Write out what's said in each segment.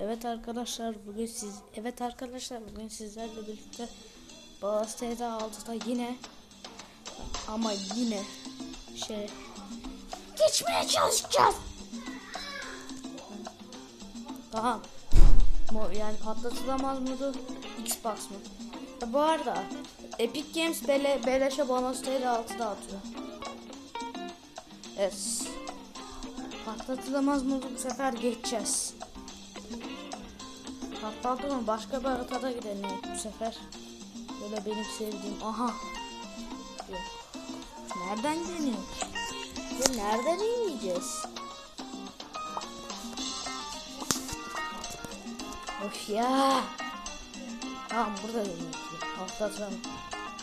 Evet arkadaşlar bugün siz Evet arkadaşlar bugün sizlerle birlikte Bağız TD 6'da yine ama yine şey geçmeye çalışacağız. Tamam. Yani patlatılamaz mıydı? Xbox mı? Ya bu arada Epic Games bele beleşe bonus TD 6'da atıyor. Evet. Patlatılamaz mı bu sefer geçeceğiz. Patladı mı başka bir haritada gidelim bu sefer. Böyle benim sevdiğim. Aha. Yok. Nereden dönüyor? Ya nereden ineceğiz? Of ya. Tamam burada dönüyor. Patlatılamaz.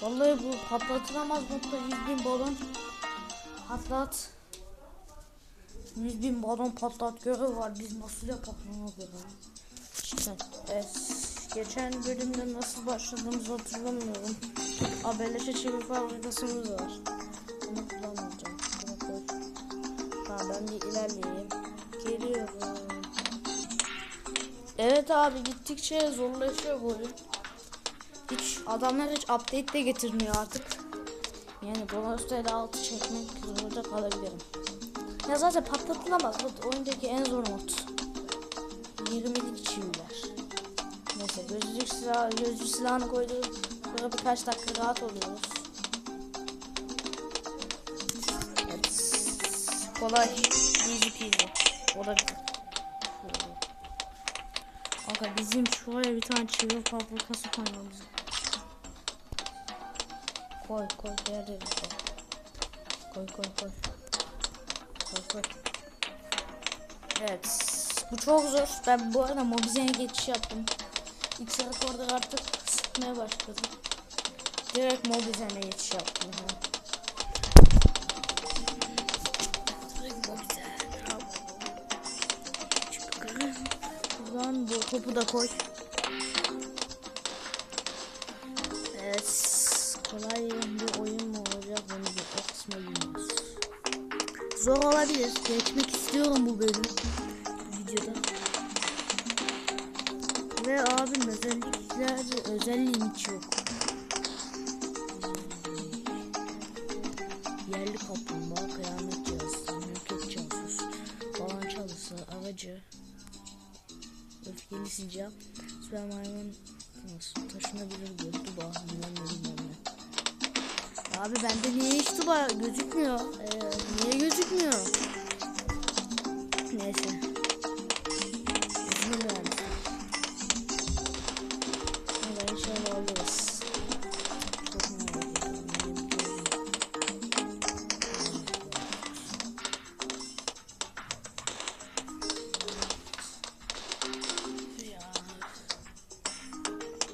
Vallahi bu patlatılamaz modda 100 bin balon. Patlat. 100 bin balon patlat görev var. Biz nasıl yapalım ona göre? Evet. Geçen bölümde nasıl başladığımızı hatırlamıyorum. Haberleşe çevir fabrikasımız var. Bunu kullanmayacağım. Bunu koy. Tamam ben bir ilerleyeyim. Geliyorum. Evet abi gittikçe zorlaşıyor bu oyun. Hiç adamlar hiç update de getirmiyor artık. Yani bonus TL altı çekmek zorunda kalabilirim. Ya zaten patlatılamaz. Bu oyundaki en zor mod. 20'lik çiviler. Neyse gözlük silah, gözlük silahını koyduk. Sonra birkaç dakika rahat oluyoruz. Evet. Kolay. Easy peasy. O da güzel. Aga bizim şuraya bir tane çivi fabrikası koymamız. Koy koy yerde bir koy. Koy koy koy. Koy koy. Evet. Bu çok zor. Ben bu arada Mobizen'e geçiş yaptım. X rekorda artık sıkmaya başladım. Direkt Mobizen'e geçiş yaptım. Yani. Buradan bu topu da koy. Evet. Kolay bir oyun mu olacak bunu bir o kısma bilmiyoruz. Zor olabilir. Geçmek istiyorum bu bölüm Ve abim özellikler özelliğim hiç. Yerli kaplumbağa, kıyamet cihazı, mülkiyet casus, balon çalısı, aracı, öfkeli sincap, süper maymun, taşınabilir göz, duba, bilmem ne. Abi bende niye hiç duba gözükmüyor? Ee, niye gözükmüyor? Neyse.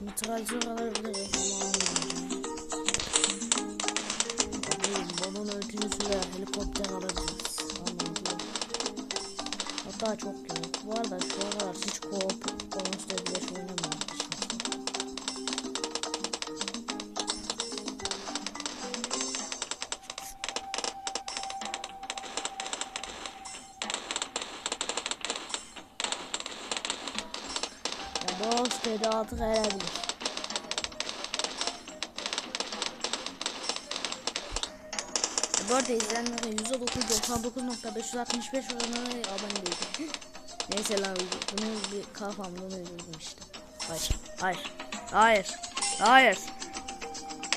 Mitralcı alabiliriz ama almayacağım. Ötüsüyle helikopter alabiliriz. Anladım. Hatta çok yok. Bu arada şu aralar hiç co-op Bonus'ta bile oynamıyorum. Dedi artık gelebilir. E, Bu arada izleyenlere %999.565 oranına abone değilim. Neyse lan bunu bir kafamdan uydurdum işte. Hayır. Hayır. Hayır. Hayır.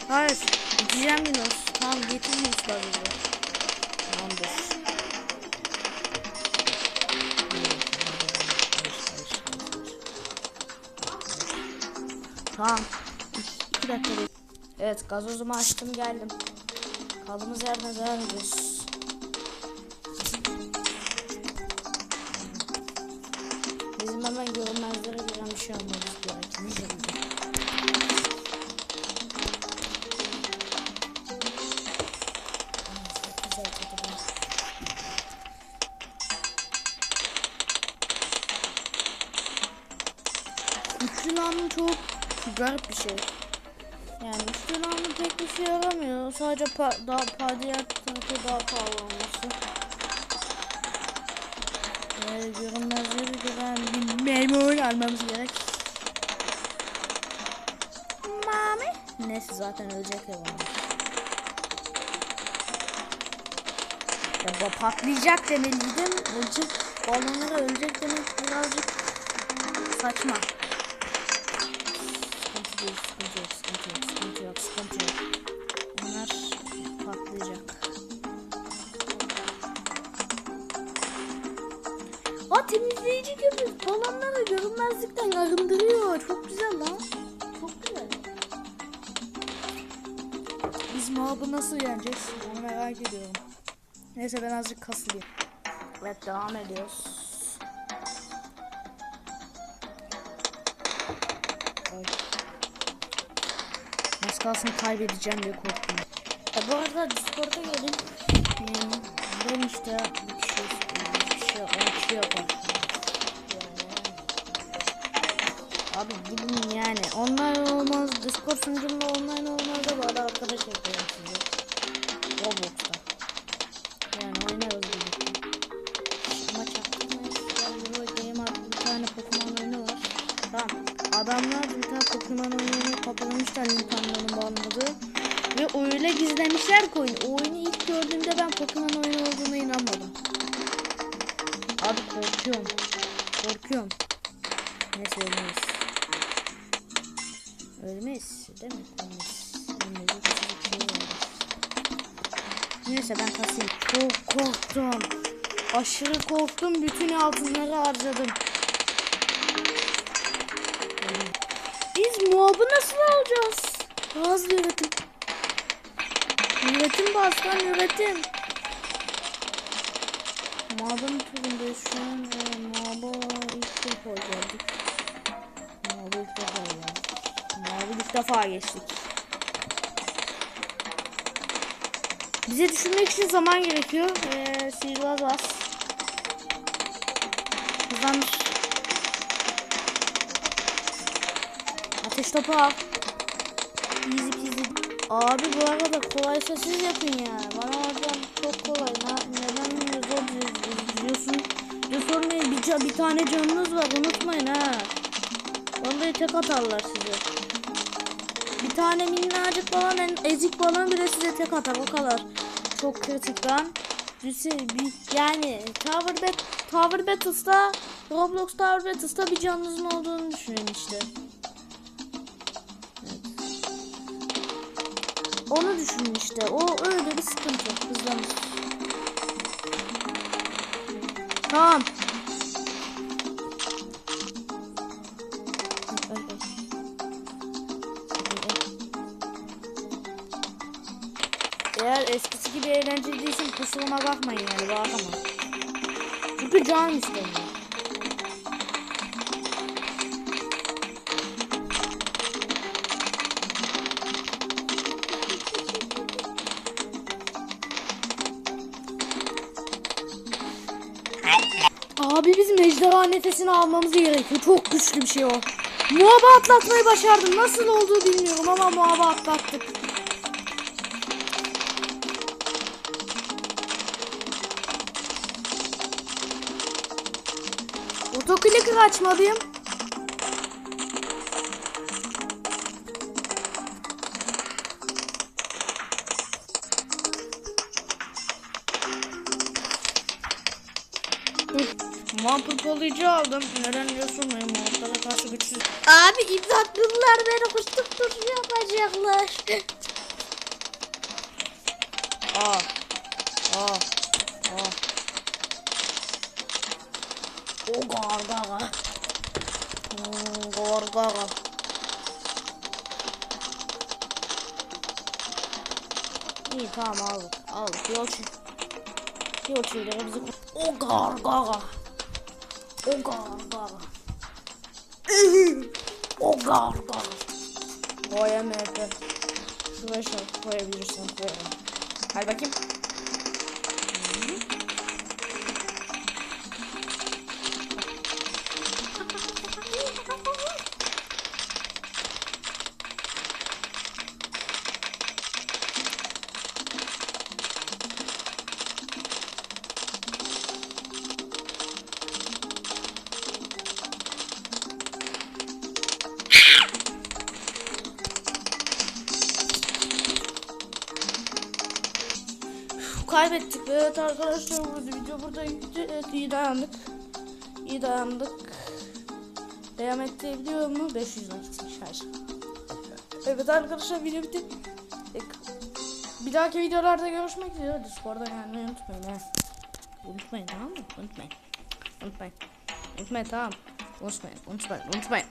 Hayır. Gideceğim Yunus. Tamam getir Yunus bagajı. Tamamdır. Tamam. İki dakika. Evet gazozumu açtım geldim. Kaldığımız yerden devam ediyoruz. Bizim hemen görünmezlere giren bir şey almamız gerekiyor. Üçlü namlu çok garip bir şey. Yani üçlü namlu pek bir şey yaramıyor. Sadece pa daha pa diğer tarafı daha pahalı olması. Ee, görünmezleri gören bir memur gelmemiz gerek. Mami. Neyse zaten ölecek ya bana. Ya patlayacak demeliydim. Ölecek. Balonlara ölecek demek birazcık saçma. Değil, sıkıntı yok, sıkıntı yok, sıkıntı yok, sıkıntı yok. Onlar patlayacak. Aa temizleyici gibi balonları görünmezlikten arındırıyor. Çok güzel lan. Çok güzel. Biz mob'u nasıl yeneceğiz? Onu merak ediyorum. Neyse ben azıcık kasılayım. Evet devam ediyoruz. Kalsın kaybedeceğim diye korktum. E bu arada Discord'a gelin. Yani ben işte bir kişi, bir kişi, on kişi yapar. Abi gidin yani. Online olmaz. Discord sunucumda online olmaz da bana arkadaş yapıyorum size. Roblox'ta. Adamlar bir tane Pokemon oyununu kapalamışlar Nintendo'nun banladığı. Ve öyle gizlemişler ki oyunu. O oyunu ilk gördüğümde ben Pokemon oyunu olduğuna inanmadım. Abi korkuyorum. Korkuyorum. Neyse ölmeyiz. Ölmeyiz değil mi? Ölmeyiz. Neyse ben kasayım. Çok korktum. Aşırı korktum. Bütün altınları harcadım. Biz mob'u nasıl alacağız? Bazı üretim. Üretim bastan üretim. Mob'un turundayız şu an. E, mob'u ilk defa geldik. Mob'u ilk defa geldik. Mob'u ilk defa geçtik. Bize düşünmek için zaman gerekiyor. Ee, sihirbaz bas. Hızlandır. Ateş topu al. Easy peasy. Abi bu arada kolaysa siz yapın ya. Bana oradan çok kolay. Na, neden zor diyor- diyorsun? Diyor sormayın bir, bir tane canınız var unutmayın ha. Vallahi tek atarlar size. Bir tane minnacık falan en ezik falan bile size tek atar o kadar. Çok kritik lan. Yani Tower, Bet Tower Battles'ta Roblox Tower Battles'ta bir canınızın olduğunu düşünün işte. Onu düşünün işte. O öyle bir sıkıntı. Tamam. Ay, ay, ay. Eğer eskisi gibi eğlenceli değilsin kusuruma bakmayın yani bağlama. Çünkü can istemiyor. Abi bizim ejderha nefesini almamız gerekiyor. Çok güçlü bir şey o. Muhabba atlatmayı başardım. Nasıl olduğu bilmiyorum ama muhabba atlattık. Otokliker açmalıyım. Vampir polayıcı aldım. Neden diye sormayın. Vampirlere karşı güçsüz. Abi imdatlılar beni kuştuktur yapacaklar. Aa. Aa. Aa. O gargara. Hmm, gargara. İyi tamam aldık. Aldık. Yolcu. Yolcuları bizi... O gargara. O gargara. O gargara. Boya MP. Şuraya şey koyabilirsen koyalım. Hadi bakayım. Kaybettik. Evet arkadaşlar bu video burada gitti. Evet iyi dayandık. İyi dayandık. Devam edebiliyor mu? 500 like gitmiş her şey. Evet arkadaşlar video bitti. Bir dahaki videolarda görüşmek üzere. Discord'a gelmeyi unutmayın. He. Unutmayın tamam mı? Unutmayın. Unutmayın. Unutmayın tamam. Unutmayın. Unutmayın. Unutmayın.